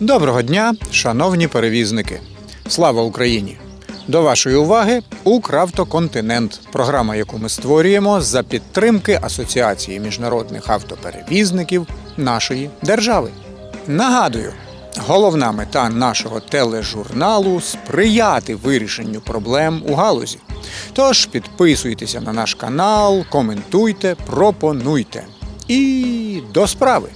Доброго дня, шановні перевізники! Слава Україні! До вашої уваги Укравтоконтинент, програма, яку ми створюємо за підтримки Асоціації міжнародних автоперевізників нашої держави. Нагадую, головна мета нашого тележурналу сприяти вирішенню проблем у галузі. Тож підписуйтеся на наш канал, коментуйте, пропонуйте. І до справи.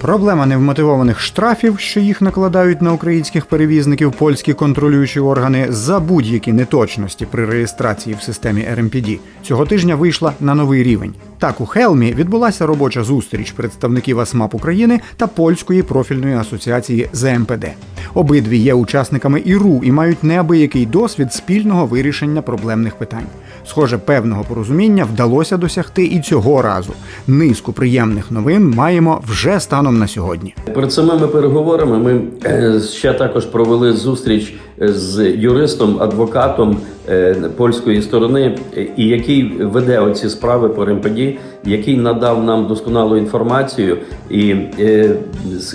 Проблема невмотивованих штрафів, що їх накладають на українських перевізників польські контролюючі органи за будь-які неточності при реєстрації в системі РМПД, цього тижня вийшла на новий рівень. Так, у Хелмі відбулася робоча зустріч представників АСМАП України та польської профільної асоціації ЗМПД. Обидві є учасниками ІРУ і мають неабиякий досвід спільного вирішення проблемних питань. Схоже, певного порозуміння вдалося досягти і цього разу. Низку приємних новин маємо вже станом на сьогодні. Перед самими переговорами ми е, ще також провели зустріч з юристом, адвокатом е, польської сторони, і який веде оці справи по РМПД, який надав нам досконалу інформацію і е,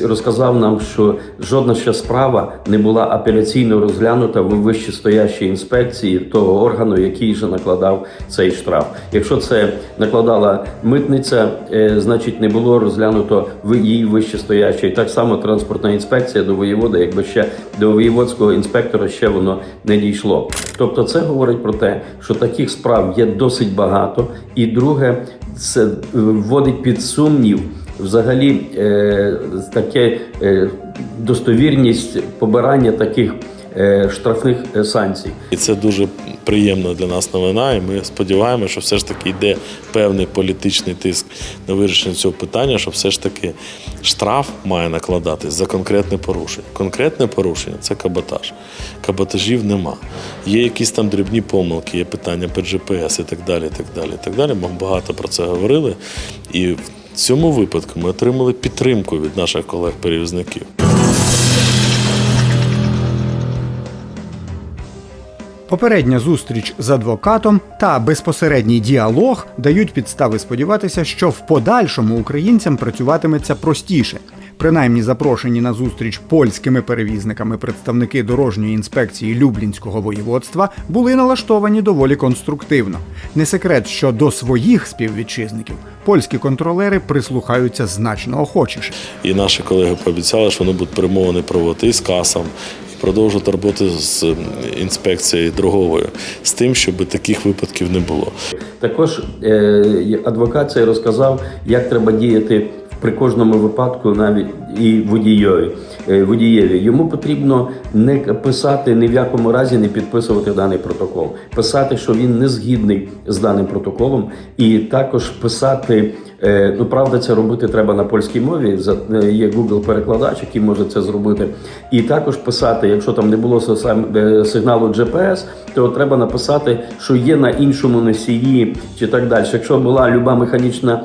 розказав нам, що жодна ще справа не була апеляційно розглянута в вищестоящій інспекції того органу, який же накладав цей штраф. Якщо це накладала митниця, е, значить не було розглянуто в її вищестоящій. Так само транспортна інспекція до воєвода, якби ще до воєводського інспектора ще воно не дійшло. Тобто, це говорить про те, що таких справ є досить багато, і друге, це е, вводить під сумнів. Взагалі, е, таке е, достовірність побирання таких штрафних е, санкцій. І це дуже приємна для нас новина. І ми сподіваємося, що все ж таки йде певний політичний тиск на вирішення цього питання, що все ж таки штраф має накладатись за конкретне порушення. Конкретне порушення це каботаж. Каботажів нема. Є якісь там дрібні помилки, є питання по GPS і так далі. і так далі, і так далі. Ми багато про це говорили. І в цьому випадку ми отримали підтримку від наших колег-перевізників. Попередня зустріч з адвокатом та безпосередній діалог дають підстави сподіватися, що в подальшому українцям працюватиметься простіше. Принаймні запрошені на зустріч польськими перевізниками представники дорожньої інспекції Люблінського воєводства були налаштовані доволі конструктивно. Не секрет, що до своїх співвітчизників польські контролери прислухаються значно охочіше. І наші колеги пообіцяли, що вони будуть перемовини проводити із касом, продовжувати роботу з інспекцією дороговою, з тим, щоб таких випадків не було. Також е, адвокат цей розказав, як треба діяти при кожному випадку, навіть і водієві. е, водієві. Йому потрібно не писати ні в якому разі не підписувати даний протокол, писати, що він не згідний з даним протоколом, і також писати. Е, Ну, правда, це робити треба на польській мові. Е, Є Google перекладач, який може це зробити. І також писати, якщо там не було е, сигналу GPS, то треба написати, що є на іншому носії чи так далі. Якщо була люба механічна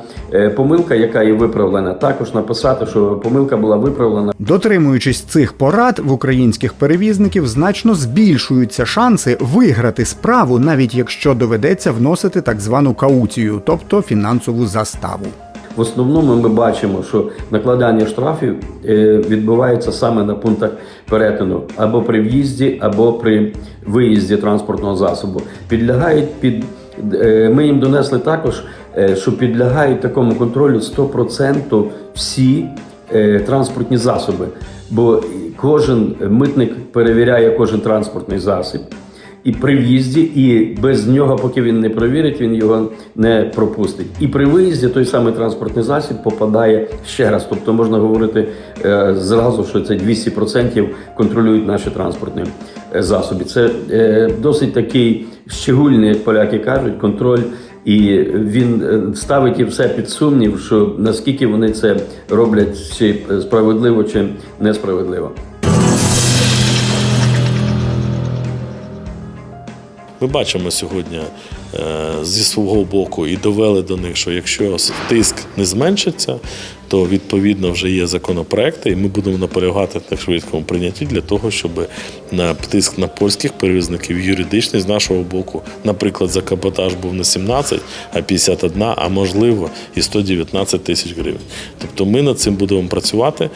помилка, яка є виправлена, також написати, що помилка була виправлена. Дотримуючись цих порад, в українських перевізників значно збільшуються шанси виграти справу, навіть якщо доведеться вносити так звану кауцію, тобто фінансову заставу. В основному ми бачимо, що накладання штрафів е, відбувається саме на пунктах перетину або при в'їзді, або при виїзді транспортного засобу. Підлягають під е, ми їм донесли також, е, що підлягають такому контролю 100% всі транспортні засоби, бо кожен митник перевіряє кожен транспортний засіб і при в'їзді, і без нього, поки він не провірить, він його не пропустить. І при виїзді той самий транспортний засіб попадає ще раз. Тобто можна говорити е, зразу, що це 200% контролюють наші транспортні е, засоби. Це е, досить такий щегульний, як поляки кажуть, контроль. І він е, ставить і все під сумнів, що наскільки вони це роблять, чи справедливо, чи несправедливо. Ми бачимо сьогодні е, зі свого боку і довели до них, що якщо тиск не зменшиться, то відповідно вже є законопроекти, і ми будемо наполягати на швидкому прийнятті для того, щоб на тиск на польських перевізників юридичний з нашого боку, наприклад, за каботаж був не 17, а 51, а можливо і 119 тисяч гривень. Тобто ми над цим будемо працювати.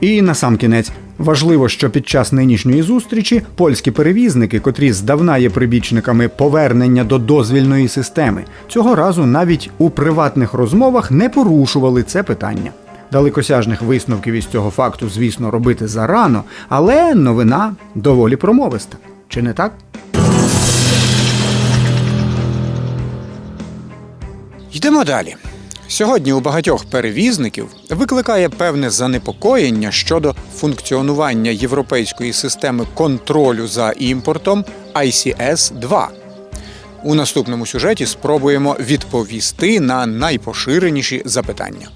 І на сам кінець важливо, що під час нинішньої зустрічі польські перевізники, котрі здавна є прибічниками повернення до дозвільної системи, цього разу навіть у приватних розмовах не порушували це питання. Далекосяжних висновків із цього факту, звісно, робити зарано, але новина доволі промовиста. Чи не так? Йдемо далі. Сьогодні у багатьох перевізників викликає певне занепокоєння щодо функціонування європейської системи контролю за імпортом ICS 2 У наступному сюжеті спробуємо відповісти на найпоширеніші запитання.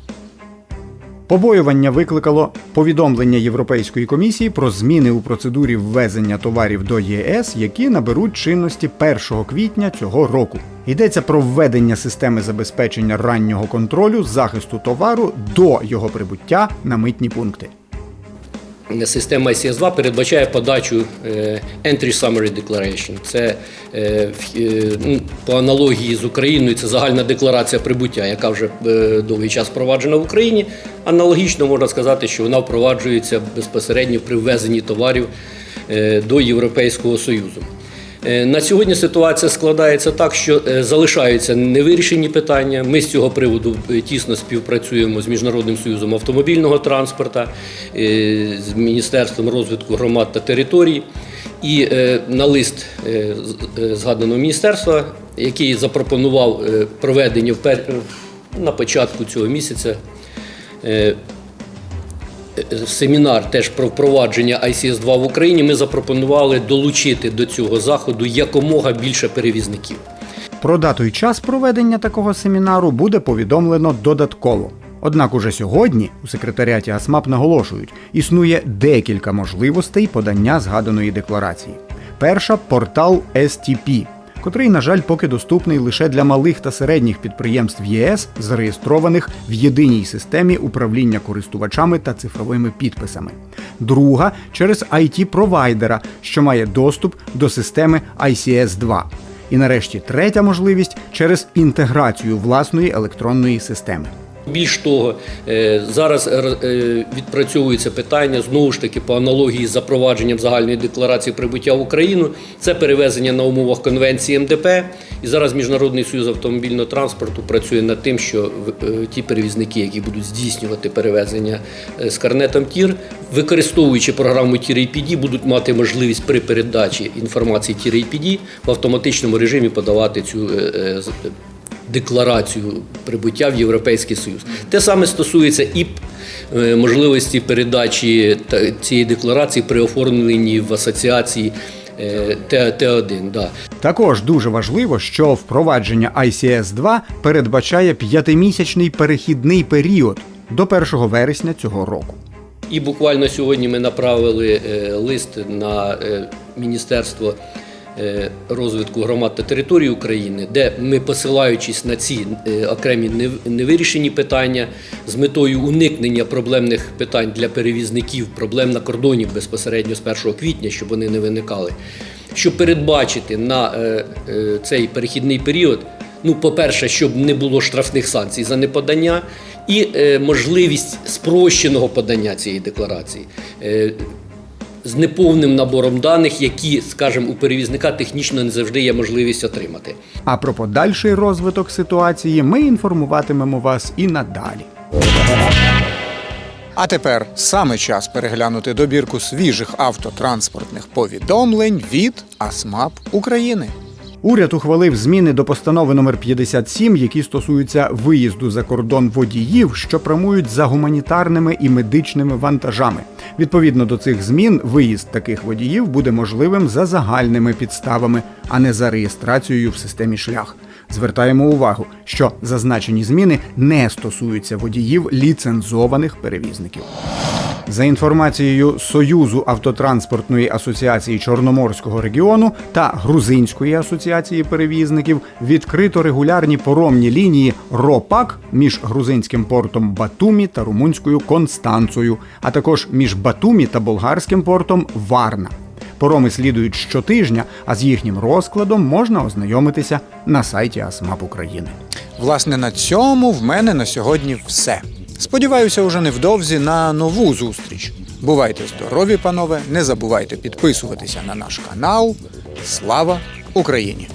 Побоювання викликало повідомлення Європейської комісії про зміни у процедурі ввезення товарів до ЄС, які наберуть чинності 1 квітня цього року. Йдеться про введення системи забезпечення раннього контролю захисту товару до його прибуття на митні пункти. Система ICS-2 передбачає подачу е, Entry Summary Declaration. Це е, е, ну, по аналогії з Україною, це загальна декларація прибуття, яка вже довгий час впроваджена в Україні. Аналогічно можна сказати, що вона впроваджується безпосередньо при ввезенні товарів до Європейського Союзу. Е, На сьогодні ситуація складається так, що е, залишаються невирішені питання. Ми з цього приводу е, тісно співпрацюємо з Міжнародним союзом автомобільного транспорту, з Міністерством розвитку громад та територій. І на лист згаданого міністерства, який запропонував проведення на початку цього місяця семінар теж про впровадження ICS 2 в Україні, ми запропонували долучити до цього заходу якомога більше перевізників. Про дату і час проведення такого семінару буде повідомлено додатково. Однак уже сьогодні у секретаріаті АСМАП наголошують, існує декілька можливостей подання згаданої декларації. Перша портал STP, котрий, на жаль, поки доступний лише для малих та середніх підприємств ЄС, зареєстрованих в єдиній системі управління користувачами та цифровими підписами. Друга через IT-провайдера, що має доступ до системи ICS 2 і нарешті третя можливість через інтеграцію власної електронної системи. Більш того, е, зараз е, відпрацьовується питання знову ж таки по аналогії з запровадженням загальної декларації прибуття в Україну. Це перевезення на умовах конвенції МДП. І зараз Міжнародний союз автомобільного транспорту працює над тим, що е, ті перевізники, які будуть здійснювати перевезення е, з карнетом ТІР, використовуючи програму TIR-APD, будуть мати можливість при передачі інформації TIR-APD в автоматичному режимі подавати цю е, е, декларацію прибуття в Європейський Союз. Те саме стосується і е, можливості передачі цієї декларації при оформленні в асоціації е, Т- Т1. Да. Також дуже важливо, що впровадження ICS 2 передбачає п'ятимісячний перехідний період до 1 вересня цього року. І буквально сьогодні ми направили е, лист на Міністерство розвитку громад та територій України, де ми, посилаючись на ці е, окремі невирішені питання з метою уникнення проблемних питань для перевізників, проблем на кордоні безпосередньо з 1 квітня, щоб вони не виникали, щоб передбачити на е, е, цей перехідний період. Ну, по-перше, щоб не було штрафних санкцій за неподання, і е, можливість спрощеного подання цієї декларації. Е, з неповним набором даних, які, скажімо, у перевізника технічно не завжди є можливість отримати. А про подальший розвиток ситуації ми інформуватимемо вас і надалі. А тепер саме час переглянути добірку свіжих автотранспортних повідомлень від АСМАП України. Уряд ухвалив зміни до постанови номер 57, які стосуються виїзду за кордон водіїв, що прямують за гуманітарними і медичними вантажами. Відповідно до цих змін, виїзд таких водіїв буде можливим за загальними підставами, а не за реєстрацією в системі шлях. Звертаємо увагу, що зазначені зміни не стосуються водіїв ліцензованих перевізників. За інформацією Союзу автотранспортної асоціації Чорноморського регіону та Грузинської асоціації перевізників відкрито регулярні поромні лінії РОПАК між грузинським портом Батумі та румунською Констанцою, а також між Батумі та болгарським портом Варна. Пороми слідують щотижня, а з їхнім розкладом можна ознайомитися на сайті Асмап України. Власне, на цьому в мене на сьогодні все. Сподіваюся, уже невдовзі на нову зустріч. Бувайте здорові, панове! Не забувайте підписуватися на наш канал. Слава Україні!